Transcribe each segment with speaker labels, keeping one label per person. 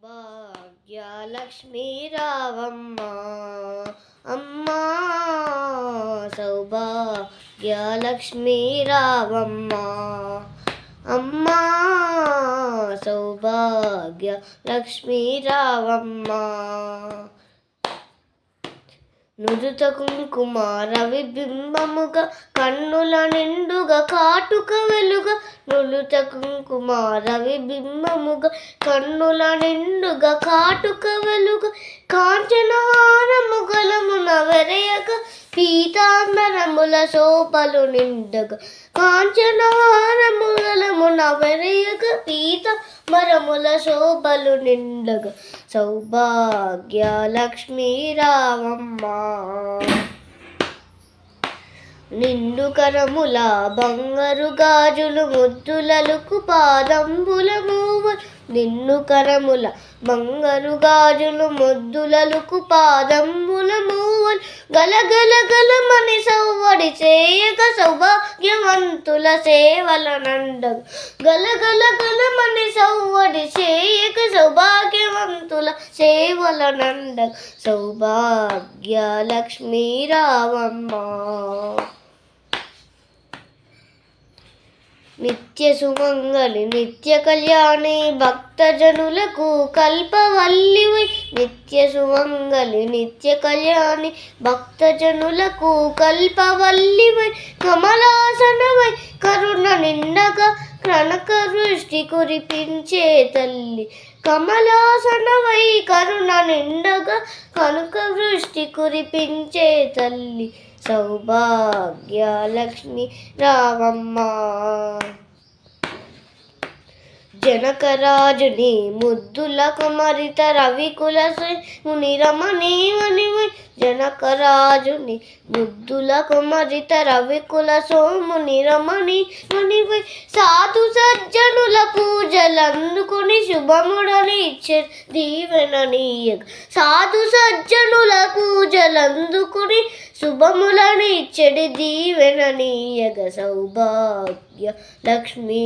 Speaker 1: సౌభాగ్యలక్ష్మీ రావమ్మ. అమ్మా సౌభాగ్యలక్ష్మీ రావమ్మ. అమ్మా సౌభాగ్య లక్ష్మీ రావమ్మ. నుదుత కుంకుమార విబింబముగా కన్నుల నిండుగా కాటుక వెలుగా నుదుట కుంకుమ రవి కన్నుల నిండుగా కాటుక వెలుగ కాంచనహారము గలమున పీతాంబరముల శోభలు నిండగా కాంచనహారము గలమున పీతాంబరముల శోభలు నిండగా. సౌభాగ్య లక్ష్మీ రావమ్మ నిండు కరముల బంగారు గాజులు ముద్దులలుకు పాదంబుల మూవ నిన్ను కరముల బంగారు గాజులు ముద్దులలుకు పాదంబుల మూవలు గలగల గలమని సవ్వడి చేయక సౌభాగ్యవంతుల సేవల నండగ గలగల గలమని సవ్వడి చేయక సౌభాగ్యవంతుల సేవల నండగ సౌభాగ్య లక్ష్మీ రావమ్మ నిత్య సుమంగళి నిత్య కళ్యాణి భక్తజనులకు కల్పవల్లివై. నిత్య సుమంగళి నిత్య కళ్యాణి భక్తజనులకు కల్పవల్లివై. కమలాసనమై కరుణ నిండగా కనక వృష్టి కురిపించే తల్లి. కమలాసనమై కరుణ నిండగా కనక వృష్టి కురిపించే తల్లి. సౌభాగ్యలక్ష్మి రావమ్మ జనకరాజుని ముద్దుల కుమరిత రవికుల ముని రమణి జనకరాజుని ముద్దుల కుమరిత రవికుల సోముని రమణి మణివై సాధు సజ్జనుల పూజలందుకుని శుభముడని ఇచ్చే దీవెననీయగ సాధు సజ్జనుల పూజలందుకుని శుభములని ఇచ్చడి దీవెననీయగ సౌభాగ్య లక్ష్మీ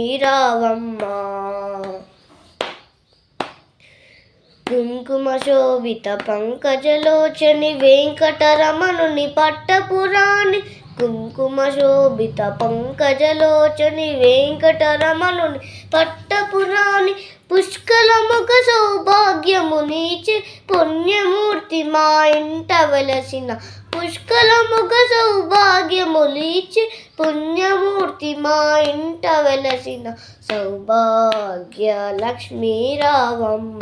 Speaker 1: రావమ్మ కుంకుమ శోభిత పంకజలోచని వెంకటరమణుని పట్టపురాణి. కుంకుమ శోభిత పంకజలోచని వెంకటరమణుని పట్టపురాణి. పుష్కలముఖ సౌభాగ్యము నీచి పుణ్యమూర్తి మా ఇంట వెలసిన. పుష్కలముఖ సౌభాగ్యము లీచి పుణ్యమూర్తి మా ఇంట వెలసిన. సౌభాగ్య లక్ష్మీ రావమ్మ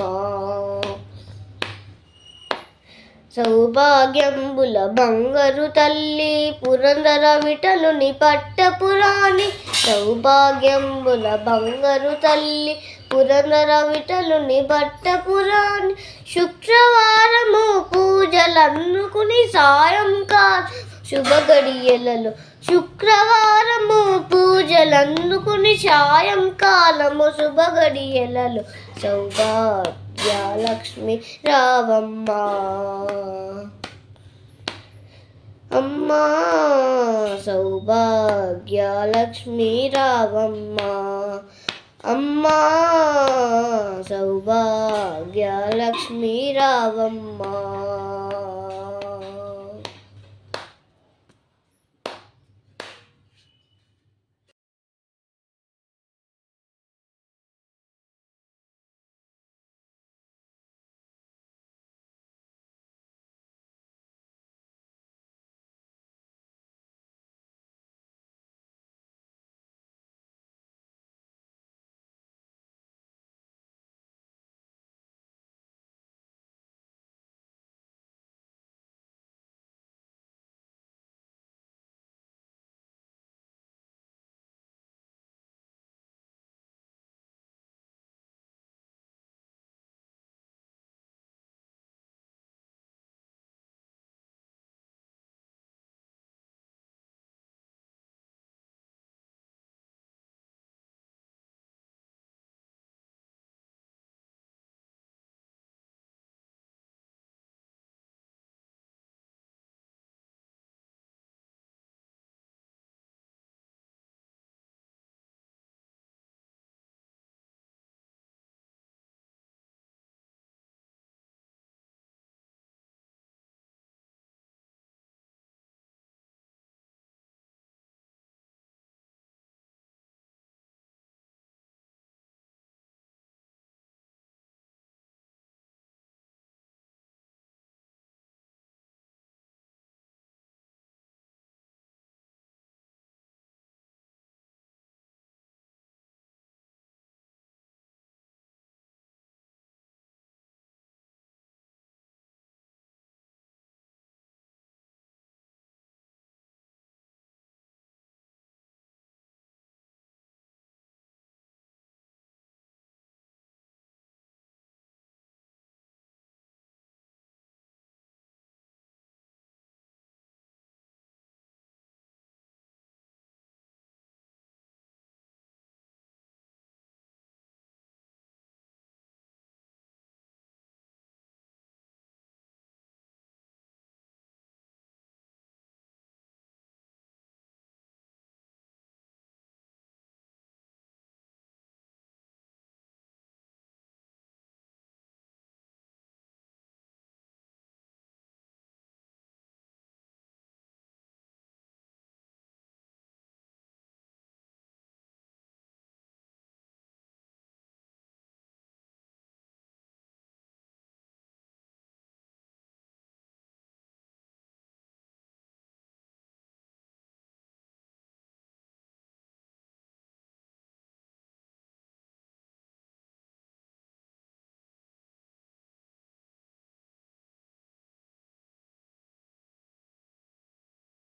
Speaker 1: సౌభాగ్యంబుల బంగారు తల్లి పురందర విటలుని పట్టపురాణి సౌభాగ్యంబుల బంగారు తల్లి పురందర విటలుని పట్టపురాణి శుక్రవారము పూజలన్నుకుని సాయంకాలం శుభ గడియలలో శుక్రవారము పూజలందుకుని సాయంకాలము శుభ గడియలలో సౌభాగ్య విద్యాలక్ష్మి రావమ్మ. అమ్మా సౌభాగ్యలక్ష్మి రావమ్మ. అమ్మా సౌభాగ్యలక్ష్మి రావమ్మ.